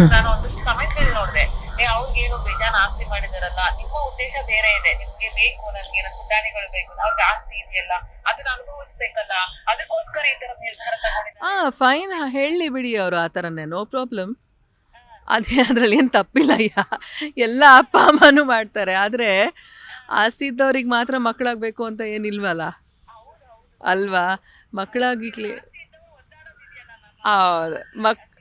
ನಾನು ಒಂದಷ್ಟು ಕಮೆಂಟ್ ನೋಡಿದೆ. ಏ ಅವ್ರಿಗೇನು ಬೇಜಾನ್ ಆಸ್ತಿ ಮಾಡಿದಾರಲ್ಲ? ನಿಮ್ಮ ಉದ್ದೇಶ ಬೇರೆ ಇದೆ. ನಿಮ್ಗೆ ಬೇಕು ನನ್ಗೆ ಏನೋ ಸುಧಾರಿಗಳು ಬೇಕು. ಅವ್ರಿಗೆ ಆಸ್ತಿ ಇದೆಯಲ್ಲ ಅದನ್ನ ಅನುಭವಿಸ್ಬೇಕಲ್ಲ. ಅದಕ್ಕೋಸ್ಕರ ಈ ತರ ನಿರ್ಧಾರ ತಗೊಂಡಿದ್ದಾರೆ. ಹಾಂ ಫೈನ್ ಹೇಳಿ ಬಿಡಿ ಅವರು ಆ ತರನೇ. ನೋ ಪ್ರಾಬ್ಲಮ್ ಅದೇ ಅದರಲ್ಲಿ ಏನು ತಪ್ಪಿಲ್ಲ ಅಯ್ಯ. ಎಲ್ಲ ಅಪ್ಪ ಅಮ್ಮನೂ ಮಾಡ್ತಾರೆ. ಆದರೆ ಆಸ್ತಿ ಇದ್ದವ್ರಿಗೆ ಮಾತ್ರ ಮಕ್ಕಳಾಗಬೇಕು ಅಂತ ಏನಿಲ್ವಲ್ಲ? ಅಲ್ವಾ? ಮಕ್ಕಳಾಗಿಕ್ಲಿ ಹೌದು. ಮಕ್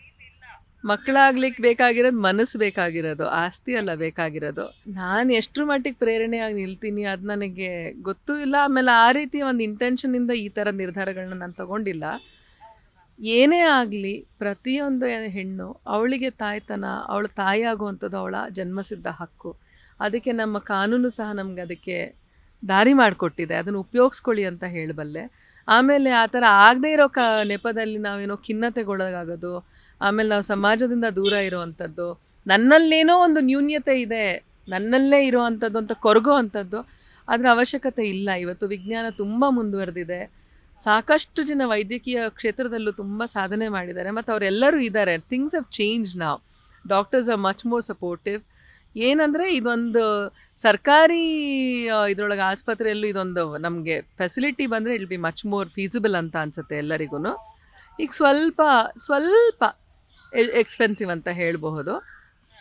ಮಕ್ಕಳಾಗ್ಲಿಕ್ಕೆ ಬೇಕಾಗಿರೋದು ಮನಸ್ಸು ಬೇಕಾಗಿರೋದು, ಆಸ್ತಿ ಅಲ್ಲ ಬೇಕಾಗಿರೋದು. ನಾನು ಎಷ್ಟರ ಮಟ್ಟಿಗೆ ಪ್ರೇರಣೆಯಾಗಿ ನಿಲ್ತೀನಿ ಅದು ನನಗೆ ಗೊತ್ತೂ ಇಲ್ಲ. ಆಮೇಲೆ ಆ ರೀತಿ ಒಂದು ಇಂಟೆನ್ಷನಿಂದ ಈ ಥರ ನಿರ್ಧಾರಗಳನ್ನ ನಾನು ತಗೊಂಡಿಲ್ಲ. ಏನೇ ಆಗಲಿ ಪ್ರತಿಯೊಂದು ಹೆಣ್ಣು ಅವಳಿಗೆ ತಾಯ್ತನ, ಅವಳು ತಾಯಿ ಆಗುವಂಥದ್ದು ಅವಳ ಜನ್ಮಸಿದ್ಧ ಹಕ್ಕು. ಅದಕ್ಕೆ ನಮ್ಮ ಕಾನೂನು ಸಹ ನಮ್ಗೆ ಅದಕ್ಕೆ ದಾರಿ ಮಾಡಿಕೊಟ್ಟಿದೆ. ಅದನ್ನು ಉಪಯೋಗಿಸ್ಕೊಳ್ಳಿ ಅಂತ ಹೇಳಬಲ್ಲೆ. ಆಮೇಲೆ ಆ ಥರ ಆಗದೇ ಇರೋ ಕ ನೆಪದಲ್ಲಿ ನಾವೇನೋ ಖಿನ್ನತೆಗೊಳಗಾಗೋದು ಆಮೇಲೆ ನಾವು ಸಮಾಜದಿಂದ ದೂರ ಇರುವಂಥದ್ದು, ನನ್ನಲ್ಲೇನೋ ಒಂದು ನ್ಯೂನ್ಯತೆ ಇದೆ, ನನ್ನಲ್ಲೇ ಇರುವಂಥದ್ದು ಅಂತ ಕೊರಗೋ ಅಂಥದ್ದು ಅದರ ಅವಶ್ಯಕತೆ ಇಲ್ಲ. ಇವತ್ತು ವಿಜ್ಞಾನ ತುಂಬ ಮುಂದುವರೆದಿದೆ. ಸಾಕಷ್ಟು ಜನ ವೈದ್ಯಕೀಯ ಕ್ಷೇತ್ರದಲ್ಲೂ ತುಂಬ ಸಾಧನೆ ಮಾಡಿದ್ದಾರೆ. ಮತ್ತು ಅವರೆಲ್ಲರೂ ಇದ್ದಾರೆ ಥಿಂಗ್ಸ್ ಹವ್ ಚೇಂಜ್ ನಾವು doctors are much more supportive ಏನಂದರೆ ಇದೊಂದು ಸರ್ಕಾರಿ ಇದರೊಳಗೆ ಆಸ್ಪತ್ರೆಯಲ್ಲೂ ಇದೊಂದು ನಮಗೆ ಫೆಸಿಲಿಟಿ ಬಂದರೆ ಇಲ್ ಬಿ ಮಚ್ ಮೋರ್ ಫೀಸಿಬಲ್ ಅಂತ ಅನಿಸುತ್ತೆ ಎಲ್ಲರಿಗೂ ಈಗ ಸ್ವಲ್ಪ ಸ್ವಲ್ಪ ಎಕ್ಸ್ಪೆನ್ಸಿವ್ ಅಂತ ಹೇಳಬಹುದು.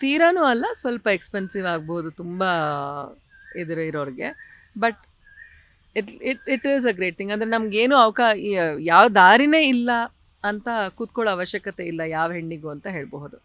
ತೀರಾನೂ ಅಲ್ಲ, ಸ್ವಲ್ಪ ಎಕ್ಸ್ಪೆನ್ಸಿವ್ ಆಗ್ಬೋದು ತುಂಬ ಇದ್ರ ಇರೋರಿಗೆ. But it it it is a great thing ಅಂದರೆ ನಮಗೇನು ಅವಕಾಶ ಯಾವ ದಾರಿನೇ ಇಲ್ಲ ಅಂತ ಕೂತ್ಕೊಳ್ಳೋ ಅವಶ್ಯಕತೆ ಇಲ್ಲ ಯಾವ ಹೆಣ್ಣಿಗೂ ಅಂತ ಹೇಳಬಹುದು.